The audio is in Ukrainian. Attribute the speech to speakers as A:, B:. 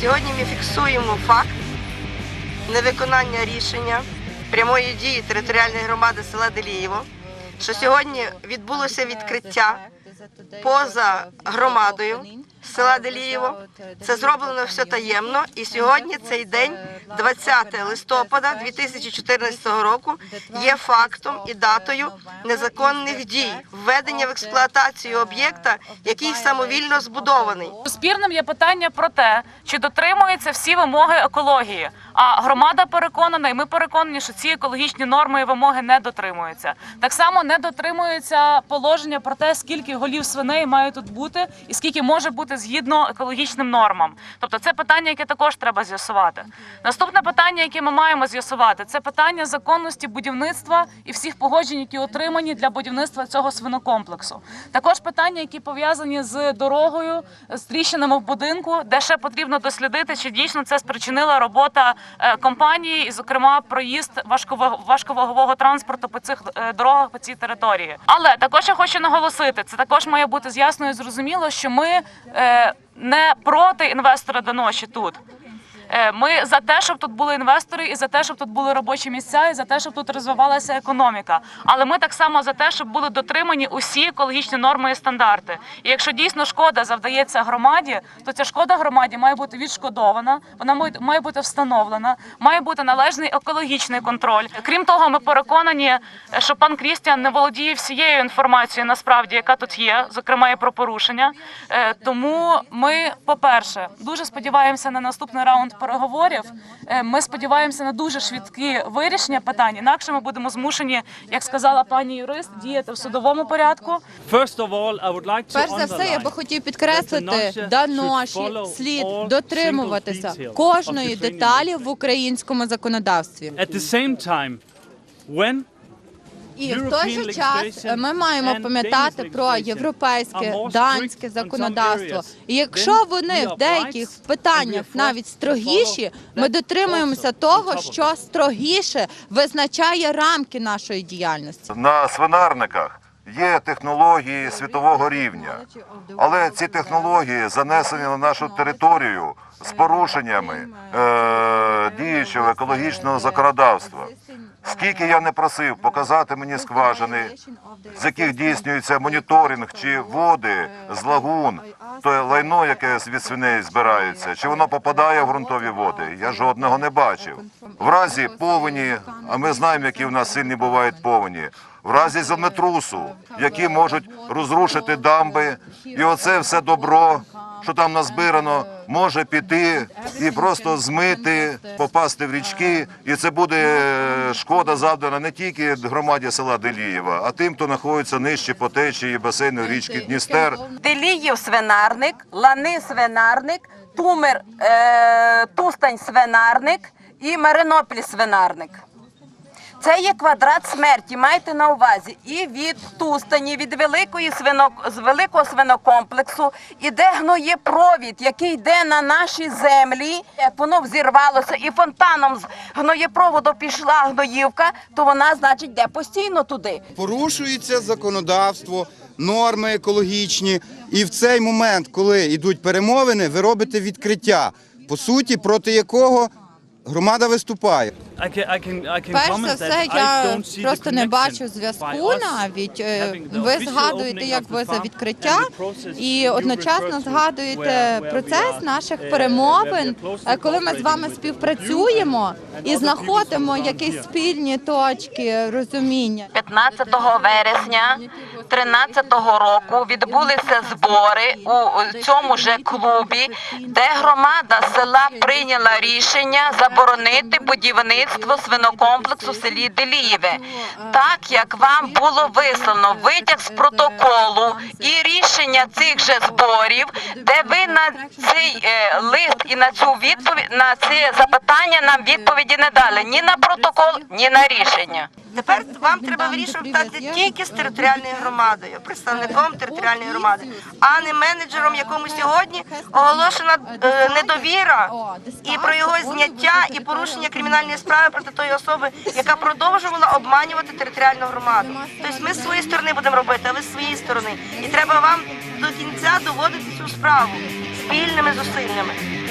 A: Сьогодні ми фіксуємо факт невиконання рішення прямої дії територіальної громади села Делієво, що сьогодні відбулося відкриття поза громадою села Делієво. Це зроблено все таємно. І сьогодні цей день, 20 листопада 2014 року, є фактом і датою незаконних дій, введення в експлуатацію об'єкта, який самовільно збудований.
B: Спірним є питання про те, чи дотримуються всі вимоги екології. А громада переконана, і ми переконані, що ці екологічні норми і вимоги не дотримуються. Так само не дотримується положення про те, скільки голів свиней має тут бути, і скільки може бути згідно екологічним нормам. Тобто, це питання, яке також треба з'ясувати. Наступне питання, яке ми маємо з'ясувати, це питання законності будівництва і всіх погоджень, які отримані для будівництва цього свинокомплексу. Також питання, які пов'язані з дорогою, з тріщинами в будинку, де ще потрібно дослідити, чи дійсно це спричинила робота е, компанії, і, зокрема, проїзд важковаг- важковагового транспорту по цих е, дорогах по цій території. Але також я хочу наголосити, це також має бути з'ясно і зрозуміло, що ми е, не проти інвестора Даноші тут. Е, Ми за те, щоб тут були інвестори, і за те, щоб тут були робочі місця, і за те, щоб тут розвивалася економіка. Але ми так само за те, щоб були дотримані усі екологічні норми і стандарти. І якщо дійсно шкода завдається громаді, то ця шкода громаді має бути відшкодована, вона має- бути встановлена, має бути належний екологічний контроль. Крім того, ми переконані, що пан Крістіан не володіє всією інформацією, насправді, яка тут є, зокрема і про порушення. Е, Тому ми, по-перше, дуже сподіваємося на наступний раунд переговорів. Е, Ми сподіваємося на дуже швидкі вирішення питань. Інакше ми будемо змушені, як сказала пані юрист, діяти в судовому порядку.
C: First of all, I would like to
D: Перш за все, я би хотів підкреслити, даноші слід дотримуватися кожної деталі в українському законодавстві.
C: At the same time, when
D: І в той же час ми маємо пам'ятати про європейське, данське законодавство. І якщо вони в деяких питаннях навіть строгіші, ми дотримуємося того, що строгіше визначає рамки нашої діяльності.
E: На свинарниках є технології світового рівня, але ці технології занесені на нашу територію з порушеннями е, діючого екологічного законодавства. Скільки я не просив показати мені скважини, з яких дійснюється моніторинг, чи води з лагун, то лайно, яке від свиней збирається, чи воно попадає в ґрунтові води, я жодного не бачив. В разі повені, а ми знаємо, які в нас сильні бувають повені, в разі землетрусу, які можуть розрушити дамби, і оце все добро, що там назбирано, може піти і просто змити, попасти в річки, і це буде е, шкода завдана не тільки громаді села Делієва, а тим, хто знаходиться нижче по течії басейну річки Дністер.
F: Деліїв свинарник, Лани свинарник, Тумер е, Тустань свинарник і Маринопіль свинарник. Це є квадрат смерті. Майте на увазі. І від Тустані, від великої свино, з великого свинокомплексу іде гноєпровід, який йде на наші землі. Як воно взірвалося і фонтаном з гноєпроводу пішла гноївка, то вона, значить, йде постійно туди.
G: порушується законодавство, норми екологічні. І в цей момент, коли йдуть перемовини, ви робите відкриття, по суті, проти якого громада виступає.
D: Перш за все, я просто не бачу зв'язку навіть. Е, Ви згадуєте, як ви за відкриття, і одночасно згадуєте процес наших
C: uh,
D: перемовин, е, коли ми з вами співпрацюємо і знаходимо якісь спільні точки розуміння.
F: 15 вересня 13 року відбулися збори у цьому же клубі, де громада села прийняла рішення заборонити будівництво свинокомплексу в селі Делієве. Так як вам було вислано витяг з протоколу і рішення цих же зборів, де ви на цей е, лист і на цю відповідь на це запитання нам відповіді не дали ні на протокол, ні на рішення.
A: Тепер вам треба вирішувати тільки з територіальною громадою, представником територіальної громади, а не менеджером, якому сьогодні оголошена е, недовіра і про його зняття і порушення кримінальної справи проти тої особи, яка продовжувала обманювати територіальну громаду. Тобто ми з своєї сторони будемо робити, а ви з своєї сторони. І треба вам до кінця доводити цю справу спільними зусиллями.